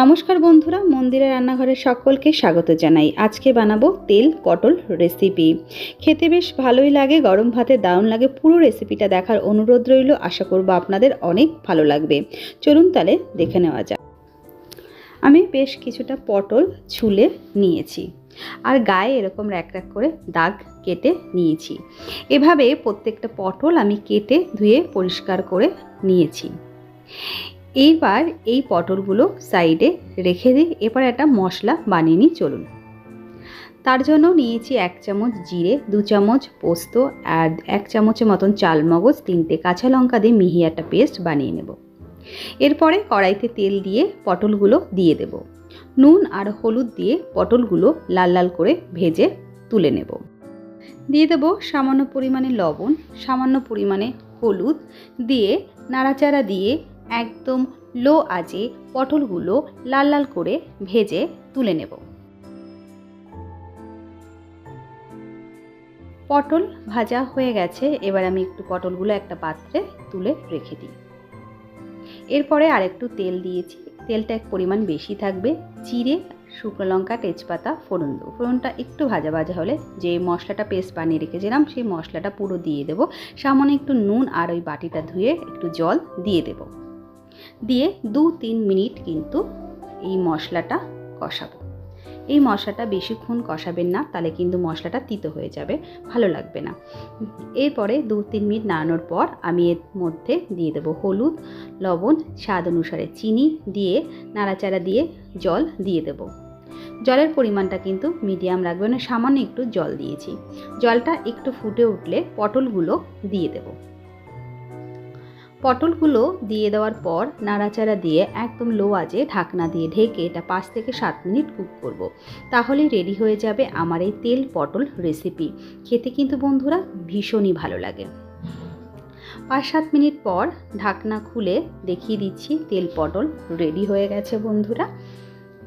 নমস্কার বন্ধুরা মন্দিরের রান্নাঘরে সকলকে স্বাগত জানাই। আজকে বানাবো তেল পটল রেসিপি খেতে বেশ ভালোই লাগে, গরম ভাতে দারুণ লাগে। পুরো রেসিপিটা দেখার অনুরোধ রইল, আশা করব আপনাদের অনেক ভালো লাগবে। চলুন তাহলে দেখে নেওয়া যাক। আমি বেশ কিছুটা পটল ছুলে নিয়েছি আর গায়ে এরকম র্যাক র্যাক করে দাগ কেটে নিয়েছি। এভাবে প্রত্যেকটা পটল আমি কেটে ধুয়ে পরিষ্কার করে নিয়েছি। এইবার এই পটলগুলো সাইডে রেখে দিই। এবার একটা মশলা বানিয়ে নিই, চলুন। তার জন্য নিয়েছি এক চামচ জিরে, দু চামচ পোস্ত আর এক চামচের মতন চালমগজ, তিনটে কাঁচা লঙ্কা দিয়ে মিহি একটা পেস্ট বানিয়ে নেব। এরপরে কড়াইতে তেল দিয়ে পটলগুলো দিয়ে দেব। নুন আর হলুদ দিয়ে পটলগুলো লাল লাল করে ভেজে তুলে নেব। দিয়ে দেবো সামান্য পরিমাণে লবণ, সামান্য পরিমাণে হলুদ দিয়ে, নাড়াচাড়া দিয়ে একদম লো আঁচে পটলগুলো লাল লাল করে ভেজে তুলে নেব। পটল ভাজা হয়ে গেছে, এবার আমি একটু পটলগুলো একটা পাত্রে তুলে রেখে দিই। এরপরে আরেকটু তেল দিয়েছি, তেলটা এক পরিমাণ বেশি থাকবে, জিরে, শুকনো লঙ্কা, তেজপাতা, ফোড়ন দেবো। ফোড়নটা একটু ভাজা ভাজা হলে যে মশলাটা পেস্ট বানিয়ে রেখেছিলাম, সেই মশলাটা পুরো দিয়ে দেবো। সামান্য একটু নুন আর ওই বাটিটা ধুয়ে একটু জল দিয়ে দেবো। দিয়ে দু তিন মিনিট কিন্তু এই মশলাটা কষাবো। এই মশলাটা বেশিক্ষণ কষাবেন না, তাহলে কিন্তু মশলাটা তিতো হয়ে যাবে, ভালো লাগবে না। এরপরে দু তিন মিনিট নাড়ানোর পর আমি এর মধ্যে দিয়ে দেবো হলুদ, লবণ, স্বাদ অনুসারে চিনি দিয়ে, নাড়াচাড়া দিয়ে জল দিয়ে দেবো। জলের পরিমাণটা কিন্তু মিডিয়াম রাখবেন না সামান্য একটু জল দিয়েছি। জলটা একটু ফুটে উঠলে পটলগুলো দিয়ে দেবো। পটলগুলো দিয়ে দেওয়ার পর নাড়াচাড়া দিয়ে একদম লো আজে ঢাকনা দিয়ে ঢেকে এটা পাঁচ থেকে সাত মিনিট কুক করব। তাহলেই রেডি হয়ে যাবে আমার এই তেল পটল রেসিপি খেতে কিন্তু বন্ধুরা ভীষণই ভালো লাগে। পাঁচ সাত মিনিট পর ঢাকনা খুলে দেখিয়ে দিচ্ছি তেল পটল রেডি হয়ে গেছে বন্ধুরা।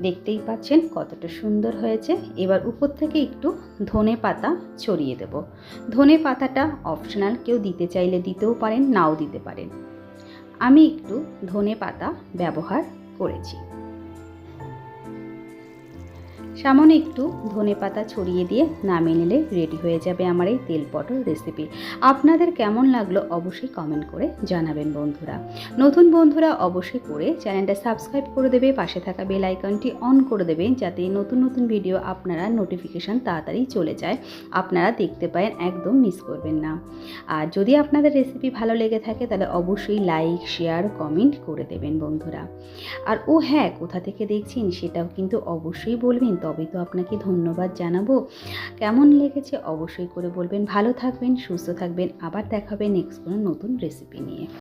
দেখতেই পাচ্ছেন কতটা সুন্দর হয়েছে। এবার উপর থেকে একটু ধনে পাতা ছড়িয়ে দেব। ধনে পাতাটা অপশনাল কেউ দিতে চাইলে দিতেও পারেন, নাও দিতে পারেন। আমি একটু ধনে পাতা ব্যবহার করেছি। সামান্য একটু ধনে পাতা ছড়িয়ে দিয়ে নামিয়ে নিলে রেডি হয়ে যাবে আমার এই তেল পটল রেসিপি আপনাদের কেমন লাগল অবশ্যই কমেন্ট করে জানাবেন বন্ধুরা। নতুন বন্ধুরা অবশ্যই করে চ্যানেলটা সাবস্ক্রাইব করে দেবে, পাশে থাকা বেল আইকনটি অন করে দেবেন যাতে নতুন নতুন ভিডিও আপনারা নোটিফিকেশান তাড়াতাড়ি চলে যায়। আপনারা দেখতে পারেন, একদম মিস করবেন না। আর যদি আপনাদের রেসিপি ভালো লেগে থাকে তাহলে অবশ্যই লাইক শেয়ার কমেন্ট করে দেবেন বন্ধুরা। আর ও হ্যাঁ কোথা থেকে দেখছেন সেটাও কিন্তু অবশ্যই বলবেন। তবে তো আপনাকে ধন্যবাদ জানাব। কেমন লেগেছে অবশ্যই করে বলবেন। ভালো থাকবেন, সুস্থ থাকবেন। আবার দেখাবেন নেক্সট কোনো নতুন রেসিপি নিয়ে।